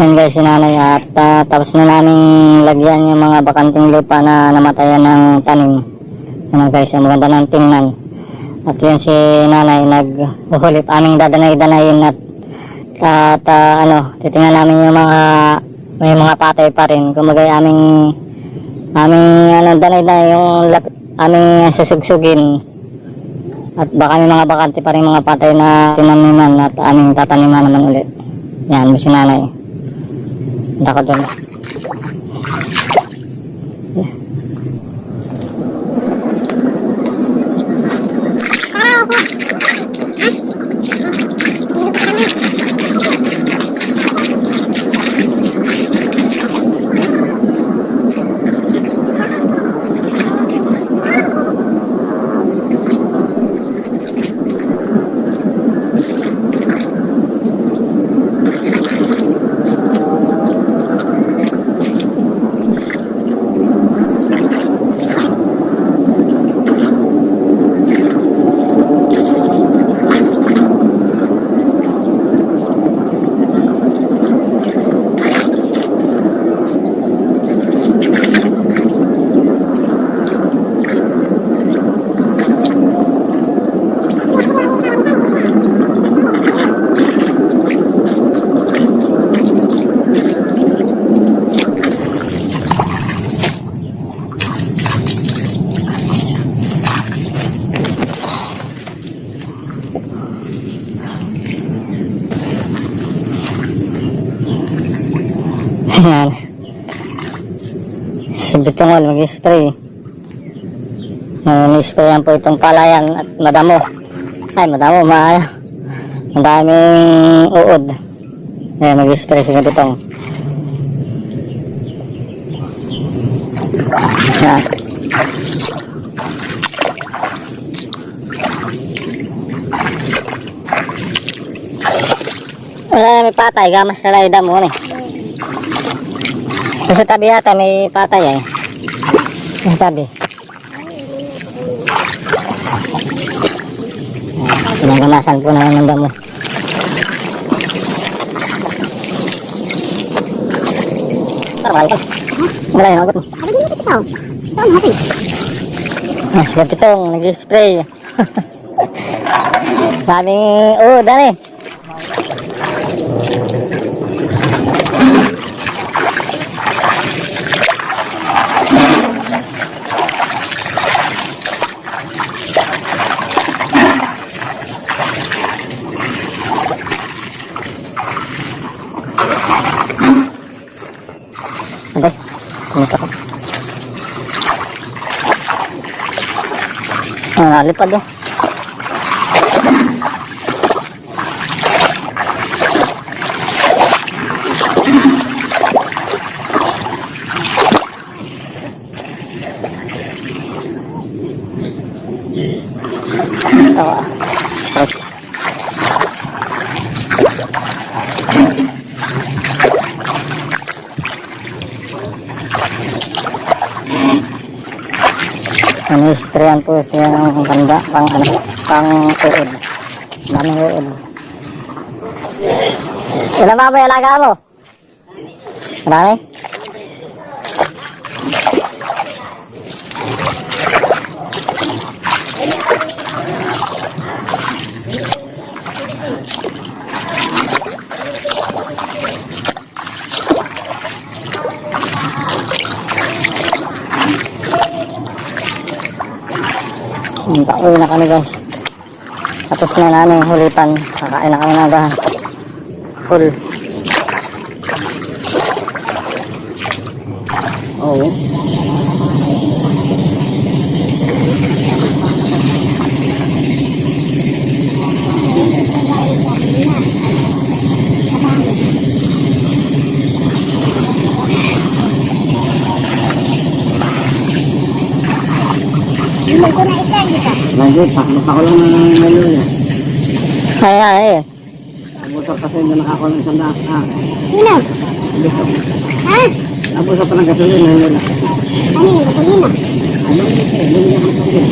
Yan guys, sinanay at ah, tapos na namin lagyan yung mga bakanting lupa na namatayan ng tanim. Yan guys, ang maganda ng tingnan. At yan si nanay nag-uhulip aming dadanay-danayin at at ah, ano, titingnan namin yung mga may mga patay pa rin. Kumbaga aming aming ano danay na yung lap- aming susugsugin at baka may mga bakante pa rin mga patay na tinaniman at aming tataniman naman ulit. Yan, mo si nanay. Punta ko. Yan. Si Bitungol mag-spray. Ni-sprayan po itong palayan at madamo. Ay, madamo, maayo. Ang daming uod. Ayan, mag-spray si Bitong. Yan. Wala, may patay. Gamas na lang yung damo, eh. Sa tabi yata may patay eh. Sa tabi. Pinagamasan po na ng damo. Tara, balik. Wala yun, ako. Ano din ito? Ito ang hati. Ah, sige pitong, nag-spray. Sabi, oh, dami. Aday, kumita ko. Ah, nalipad oh. Tawa. Ano, sprayan po siya ng banda, pang ano, pang uod. Daming uod. Ilan ba ba yung alaga mo? Marami? Pauwi na kami guys. Tapos na namin hulipan. Kakain na kami ng agahan. Full. Oo. Ko na isa, isa. Lagi, takbo ako lang ng ano niya. Ay, ay, ay. Nabusap kasi hindi nakakuha ng isang daan. Ah, Sino? nabusap. Ha? Nabusap pa ng gasolina. Ano yun? Ano yung gasolina? Ano yun? Ano yun?